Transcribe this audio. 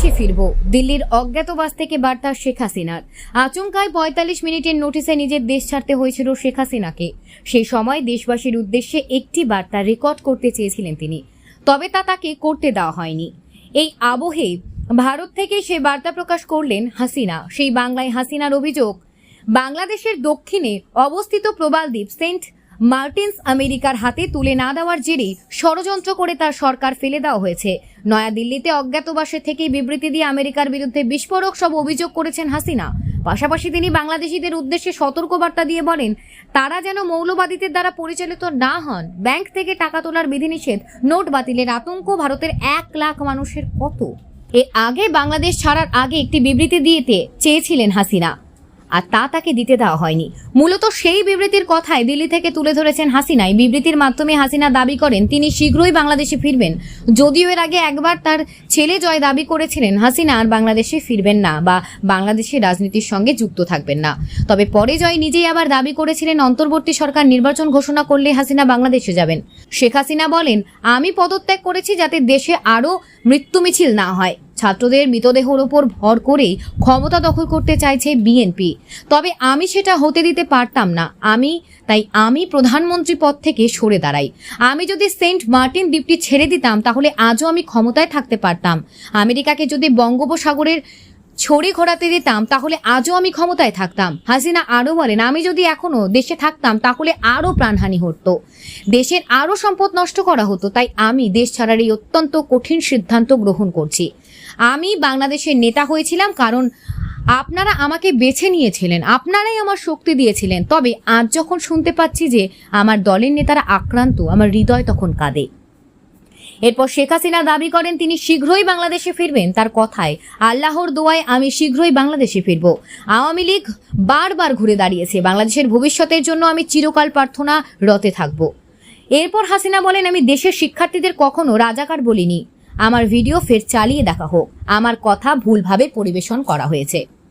বাংলাদেশে ফিরব। দিল্লির অজ্ঞাতবাস থেকে বার্তা শেখ হাসিনার। আচমকায় পঁয়তাল্লিশ মিনিটের নোটিশে নিজের দেশ ছাড়তে হয়েছিল শেখ হাসিনাকে। সেই সময় দেশবাসীর উদ্দেশ্যে একটি বার্তা রেকর্ড করতে চেয়েছিলেন তিনি। তবে তা তাকে করতে দেওয়া হয়নি। এই আবহে ভারত থেকে সে বার্তা প্রকাশ করলেন হাসিনা। সেই বাংলায় হাসিনার অভিযোগ, বাংলাদেশের দক্ষিণে অবস্থিত প্রবালদ্বীপ সেন্ট মার্টিন্স আমেরিকার হাতে তুলে না দেওয়ার জেরেই ষড়যন্ত্র করে তার সরকার ফেলে দেওয়া হয়েছে। নয়াদিল্লিতে অজ্ঞাতবাসে থেকে বিবৃতি দিয়ে আমেরিকার বিরুদ্ধে বিস্ফোরক সব অভিযোগ করেছেন হাসিনা। পাশাপাশি তিনি বাংলাদেশিদের উদ্দেশ্যে সতর্কবার্তা দিয়ে বলেন, তারা যেন মৌলবাদীদের দ্বারা পরিচালিত না হন। ব্যাংক থেকে টাকা তোলার বিধিনিষেধ, নোট বাতিলের আতঙ্ক ভারতের এক লাখ মানুষের কত? এর আগে বাংলাদেশ ছাড়ার আগে একটি বিবৃতি দিয়েতে চেয়েছিলেন হাসিনা। আর তা তাকে দিতে দেওয়া হয়নি। মূলত সেই বিবৃতির কথাই দিল্লি থেকে তুলে ধরেছেন হাসিনাই। বিবৃতির মাধ্যমে হাসিনা দাবি করেন, তিনি শীঘ্রই বাংলাদেশে ফিরবেন। যদিও এর আগে একবার তার ছেলে জয় দাবি করেছিলেন, হাসিনা আর বাংলাদেশে ফিরবেন না বা বাংলাদেশের রাজনীতির সঙ্গে যুক্ত থাকবেন না। তবে পরে জয় নিজেই আবার দাবি করেছিলেন, অন্তর্বর্তী সরকার নির্বাচন ঘোষণা করলে হাসিনা বাংলাদেশে যাবেন। শেখ হাসিনা বলেন, আমি পদত্যাগ করেছি যাতে দেশে আরও মৃত্যু মিছিল না হয়। ছাত্রদের মৃতদেহর ওপর ভর করেই ক্ষমতা দখল করতে চাইছে বিএনপি। তবে আমি সেটা হতে দিতে পারতাম না। আমি, তাই আমি প্রধানমন্ত্রী পদ থেকে সরে দাঁড়াই। আমি যদি সেন্ট মার্টিন দ্বীপটি ছেড়ে দিতাম, তাহলে আজও আমি ক্ষমতায় থাকতে পারতাম। আমেরিকাকে যদি বঙ্গোপসাগরের ছড়ি ঘোরাতে দিতাম, তাহলে আজও আমি ক্ষমতায় থাকতাম। হাসিনা আরও বলেন, আমি যদি এখনও দেশে থাকতাম, তাহলে আরও প্রাণহানি হতো দেশের আরও সম্পদ নষ্ট করা হতো, তাই আমি দেশ ছাড়ার এই অত্যন্ত কঠিন সিদ্ধান্ত গ্রহণ করছি। আমি বাংলাদেশের নেতা হয়েছিলাম কারণ আপনারা আমাকে বেছে নিয়েছিলেন, আপনারাই আমার শক্তি দিয়েছিলেন। তবে আজ যখন শুনতে পাচ্ছি যে আমার দলের নেতারা আক্রান্ত, আমার হৃদয় তখন কাঁদে। এরপর শেখ হাসিনা দাবি করেন, তিনি শীঘ্রই বাংলাদেশে ফিরবেন। তার কথায়, আল্লাহর দোয়ায় আমি শীঘ্রই বাংলাদেশে ফিরব। আওয়ামী লীগ বারবার ঘুরে দাঁড়িয়েছে। বাংলাদেশের ভবিষ্যতের জন্য আমি চিরকাল প্রার্থনা রতে থাকব। এরপর হাসিনা বলেন, আমি দেশের শিক্ষার্থীদের কখনো রাজাকার বলিনি। আমার ভিডিও ফের চালিয়ে দেখা হোক। আমার কথা ভুলভাবে পরিবেশন করা হয়েছে।